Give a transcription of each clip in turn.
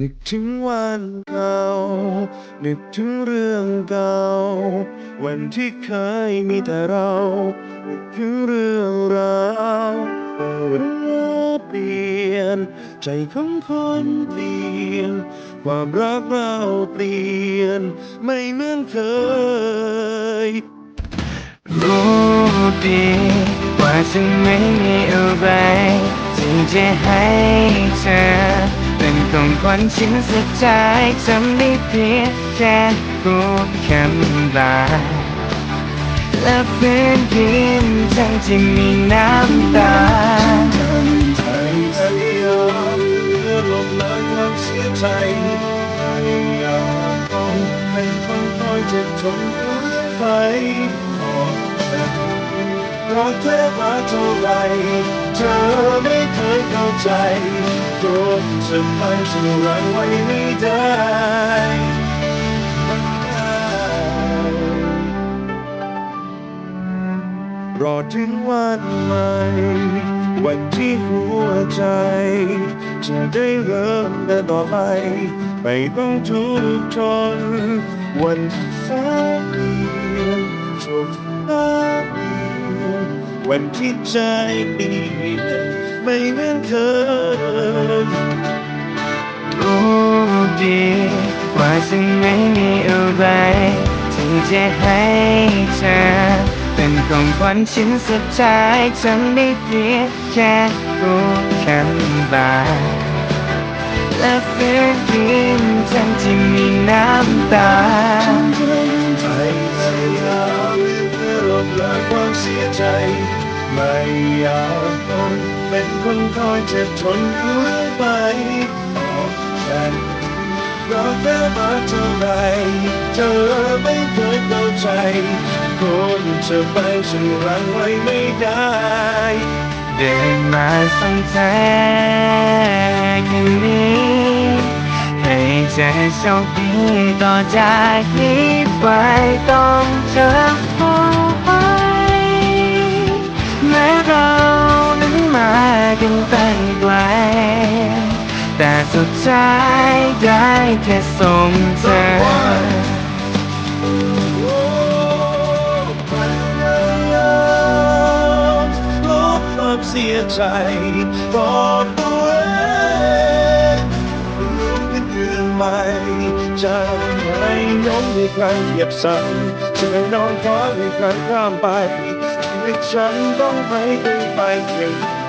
นึกถึงวันเก่านึกถึงเรื่องเก่าวันที่เคยมีแต่เรานึกถึงเรื่องราววันเปลี่ยน ใจของคนเปลี่ยน ความรักเราเปลี่ยน ไม่เหมือนเคยรู้ดีว่าฉันไม่มีอะไรที่จะให้เธอ เป็นของขวัญชิ้นสุดท้ายทำได้เพียงแค่พูคำลาและเป็นยิ้มทั้งที่มีน้ำตาใจยอมเพื่อลบล้างความเสียใจไม่อาต้องเป็นคนคอยเจ็บจนเรื่อไปขอฉัน รักเธอมาเท่าไร เธอไม่เคยเข้าใจตัวจะไปฉันรังไว้ไม่ได้รอถึงวันใหม่ วันที่หัวใจ จะได้เริ่มเดินต่อไป ไม่ต้องทุกข์ทน วันที่ฟ้าเปลี่ยนโชค วันที่ใจเปลี่ยนไม่เหมือนเคยรู้ดีว่าฉันไม่มีอะไร ที่จะให้เธอ เป็นของขวัญชิ้นสุดท้ายฉันได้เพียงแค่พูดคำลาและฝืนยิ้มทั้งที่มีน้ำตา ไม่อยากเป็นคนคอยเจ็บทนอยู่เรื่อไปบอกฉันรักเธอมาเท่าไรเธอไม่เคยเข้าใจคนจะไปฉันรังไว้ไม่ได้ เดินมาสงใจอย่างนี้ให้เธอโชคดีต่อจากนี้ไปต้องเจอ มากันตั้งไกล แต่สุดท้ายได้แค่ส่งเธอโอ้พยายามลบความเสียใจบอกตัวเองรู้กันเรื่องใหม่จะไม่น้องให้ใครเหยียบซ้ำจะไม่น้องขอให้ใครข้ามไปชีวิตฉันต้องให้เป็นไปเอง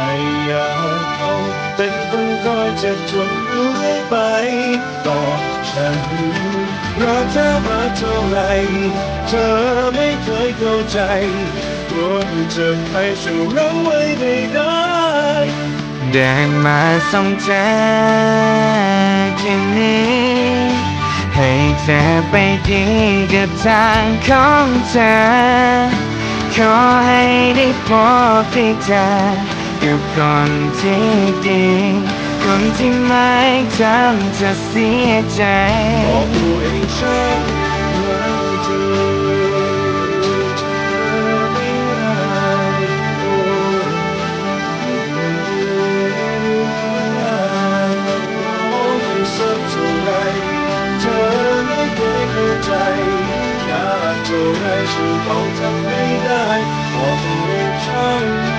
ลบล้างความเสียใจไม่อยากต้องเป็นคนคอยจ็บจนเรื่อยไปต่อฉันรักเธอมาเท่าไร เธอไม่เคยเข้าใจควรจะให้ฉันรังไว้ไม่ได้เดินมาส่งเธอที่นี้ ให้เธอไปดีกับทางของเธอ ขอให้ได้พบที่เธอ กับคนที่ดีคนที่ไม่ทำจะเสียใจบอกตัวเองฉันรักเธออยากเท่าไรฉันต้องทำไม่ได้บอกตัวเองฉัน